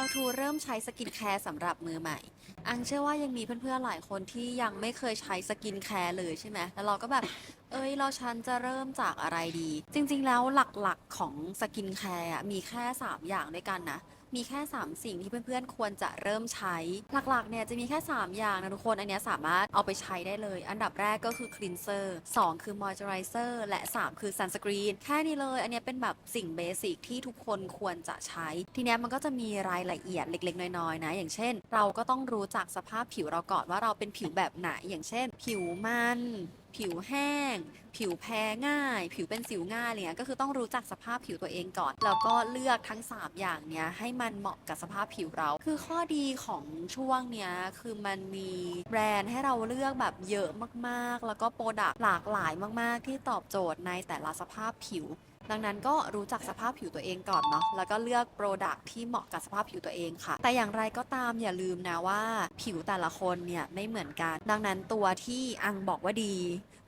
How to เริ่มใช้สกินแคร์สำหรับมือใหม่ อังเชื่อว่ายังมีเพื่อนๆหลายคนที่ยังไม่เคยใช้สกินแคร์เลยใช่ไหมแล้วเราก็แบบ เอ้ย เราฉันจะเริ่มจากอะไรดี จริงๆแล้วหลักๆของสกินแคร์มีแค่ 3 อย่างด้วยกันนะ มีแค่ 3 สิ่งที่เพื่อนๆ ควรจะเริ่มใช้ หลักๆ เนี่ยจะมีแค่ 3 อย่างนะทุกคน อันนี้สามารถเอาไปใช้ได้เลย อันดับแรกก็คือ cleanser 2คือ moisturizer และ 3 คือ sunscreen แค่นี้เลย อันนี้เป็นแบบสิ่งเบสิกที่ทุกคนควรจะใช้ ทีเนี้ยมันก็จะมีรายละเอียดเล็ก ๆ น้อยๆ นะ อย่างเช่น เราก็ต้องรู้จักสภาพผิวเราก่อนว่าเราเป็นผิวแบบไหน อย่างเช่น ผิวมัน ผิวแห้ง ผิวแพ้ง่าย ผิวเป็นสิวง่ายอะไรเงี้ยก็คือต้องรู้จักสภาพผิวตัวเองก่อน แล้วก็เลือกทั้ง 3 อย่างเนี้ยให้มันเหมาะกับสภาพผิวเรา คือข้อดีของช่วงเนี้ยคือมันมีแบรนด์ให้เราเลือกแบบเยอะมากๆ แล้วก็โปรดักต์หลากหลายมาก ๆ ที่ตอบโจทย์ในแต่ละสภาพผิว ดังนั้นก็รู้จักสภาพผิวตัวเองก่อนเนาะแล้วก็เลือกโปรดักที่เหมาะกับสภาพผิวตัวเองค่ะ แต่อย่างไรก็ตามอย่าลืมนะว่า ผิวแต่ละคนเนี่ยไม่เหมือนกัน ดังนั้นตัวที่อังบอกว่าดี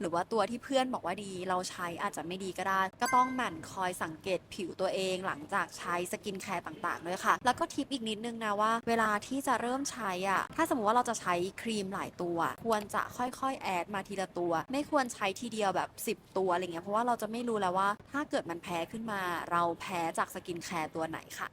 หรือว่าตัวที่เพื่อนบอกว่าดีเราใช้อาจจะไม่ดีก็ได้ ก็ต้องหมั่นคอยสังเกตผิวตัวเองหลังจากใช้สกินแคร์ต่างๆด้วยค่ะ แล้วก็ทิปอีกนิดนึงนะว่า เวลาที่จะเริ่มใช้อะถ้าสมมติว่าเราจะใช้ครีมหลายตัว ควรจะค่อยๆ แอดมาทีละตัว ไม่ควรใช้ทีเดียวแบบ 10 ตัวอะไรเงี้ยเพราะว่าเราจะไม่รู้แล้วว่าถ้าเกิดมันแพ้ขึ้นมา เราแพ้จากสกินแคร์ตัวไหนค่ะ